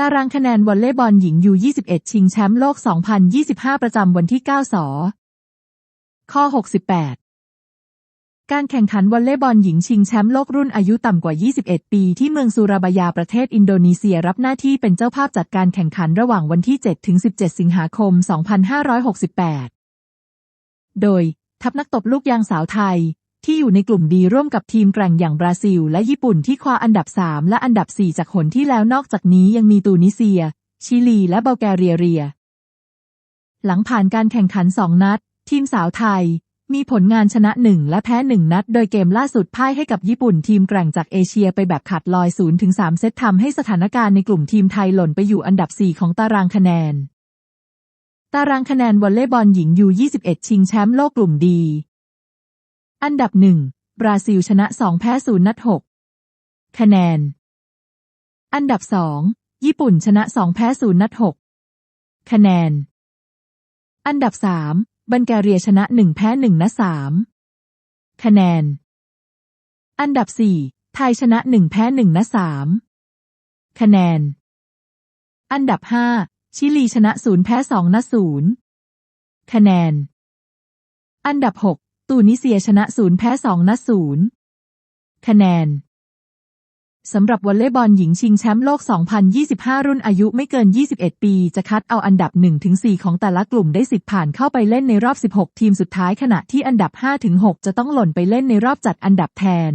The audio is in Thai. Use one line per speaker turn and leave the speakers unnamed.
ตารางคะแนนวอลเลย์บอลหญิงยู21 ชิงแชมป์โลก 2025 ประจำวันที่ 9 สข้อ 68 การแข่งขันวอลเลย์บอลหญิงชิงแชมป์โลกรุ่นอายุต่ำกว่า 21 ปีที่เมืองสุราบายาประเทศอินโดนีเซียรับหน้าที่เป็นเจ้าภาพจัดการแข่งขันระหว่างวันที่ 7 ถึง 17 สิงหาคม 2568 โดย ทัพนักตบลูกยางสาวไทย ที่อยู่ในกลุ่มดีร่วมกับทีมแกร่งอย่างบราซิล และญี่ปุ่นที่คว้าอันดับ 3 และอันดับ 4 จากหนที่แล้วนอกจากนี้ยังมีตูนิเซีย ชิลี และบัลแกเรียเรีย หลังผ่านการแข่งขัน 2 นัด ทีมสาวไทย มีผลงานชนะ 1 และแพ้ 1 นัด โดยเกมล่าสุดพ่ายให้กับญี่ปุ่นทีมแกร่งจากเอเชียไปแบบขาดลอย0-3เซตทำให้สถานการณ์ในกลุ่มทีมไทยหล่นไปอยู่อันดับ 4 ของตารางคะแนน ตารางคะแนนวอลเลย์บอลหญิงยู21ชิงแชมป์โลกกลุ่มดี อันดับ1บราซิลชนะ2แพ้0นัด6คะแนน อันดับ2ญี่ปุ่นชนะ2แพ้0นัด6คะแนน อันดับ3บัลแกเรียชนะ1แพ้1นัด3คะแนน อันดับ4ไทยชนะ1แพ้1นัด3คะแนน อันดับ5ชิลีชนะ0แพ้2นัด0คะแนน อันดับ6 ตูนิเซียชนะศูนย์แพ้สองนัดศูนย์คะแนนสำหรับวอลเลย์บอลหญิงชิงแชมป์โลก 2025 รุ่นอายุไม่เกิน 21 ปี จะคัดเอาอันดับ 1-4 ของแต่ละกลุ่มได้สิทธิ์ผ่านเข้าไปเล่นในรอบ 16 ทีมสุดท้ายขณะที่อันดับ 5-6 จะต้องหล่นไปเล่นในรอบจัดอันดับแทน